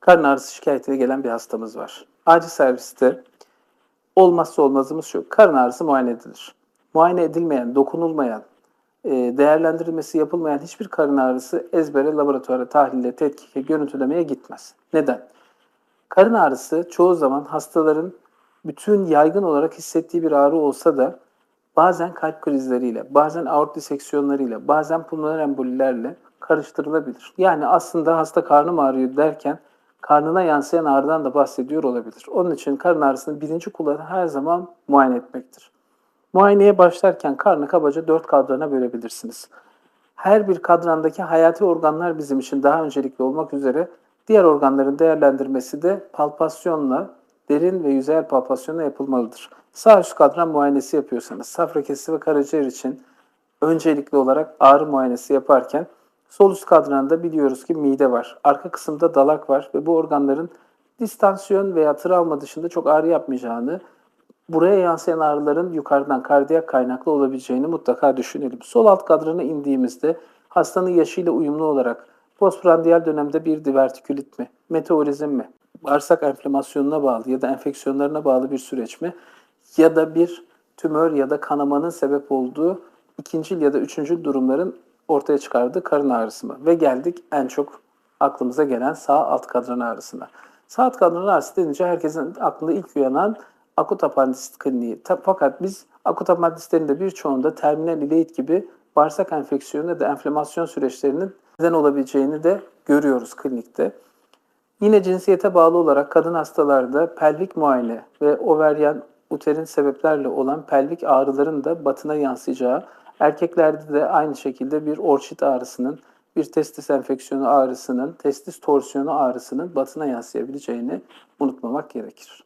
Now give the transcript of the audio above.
Karın ağrısı şikayetiyle gelen bir hastamız var. Acil serviste olmazsa olmazımız şu. Karın ağrısı muayene edilir. Muayene edilmeyen, dokunulmayan, e, değerlendirilmesi yapılmayan hiçbir karın ağrısı ezbere laboratuvara, tahlile, tetkike, görüntülemeye gitmez. Neden? Karın ağrısı çoğu zaman hastaların bütün yaygın olarak hissettiği bir ağrı olsa da bazen kalp krizleriyle, bazen aort diseksiyonlarıyla, bazen pulmoner embolilerle karıştırılabilir. Yani aslında hasta karnım ağrıyor derken karnına yansıyan ağrıdan da bahsediyor olabilir. Onun için karın ağrısının birinci kulağı her zaman muayene etmektir. Muayeneye başlarken karnı kabaca dört kadrana bölebilirsiniz. Her bir kadrandaki hayati organlar bizim için daha öncelikli olmak üzere diğer organların değerlendirmesi de palpasyonla, derin ve yüzeyel palpasyonla yapılmalıdır. Sağ üst kadran muayenesi yapıyorsanız safra kesesi ve karaciğer için öncelikli olarak ağrı muayenesi yaparken sol üst kadranda biliyoruz ki mide var. Arka kısımda dalak var ve bu organların distansiyon veya travma dışında çok ağrı yapmayacağını, buraya yansıyan ağrıların yukarıdan kardiyak kaynaklı olabileceğini mutlaka düşünelim. Sol alt kadrana indiğimizde hastanın yaşıyla uyumlu olarak postprandial dönemde bir divertikülit mi, meteorizm mi, bağırsak enflamasyonuna bağlı ya da enfeksiyonlarına bağlı bir süreç mi ya da bir tümör ya da kanamanın sebep olduğu ikincil ya da üçüncül durumların ortaya çıkardığı karın ağrısı mı? Ve geldik en çok aklımıza gelen sağ alt kadran ağrısına. Sağ alt kadran ağrısı denince herkesin aklında ilk uyanan akut apandisit kliniği. Fakat biz akut apandisitlerin de birçoğunda terminal ileit gibi bağırsak enfeksiyonu da enflamasyon süreçlerinin neden olabileceğini de görüyoruz klinikte. Yine cinsiyete bağlı olarak kadın hastalarda pelvik muayene ve overyen uterin sebeplerle olan pelvik ağrıların da batına yansıyacağı, erkeklerde de aynı şekilde bir orçit ağrısının, bir testis enfeksiyonu ağrısının, testis torsiyonu ağrısının batına yansıyabileceğini unutmamak gerekir.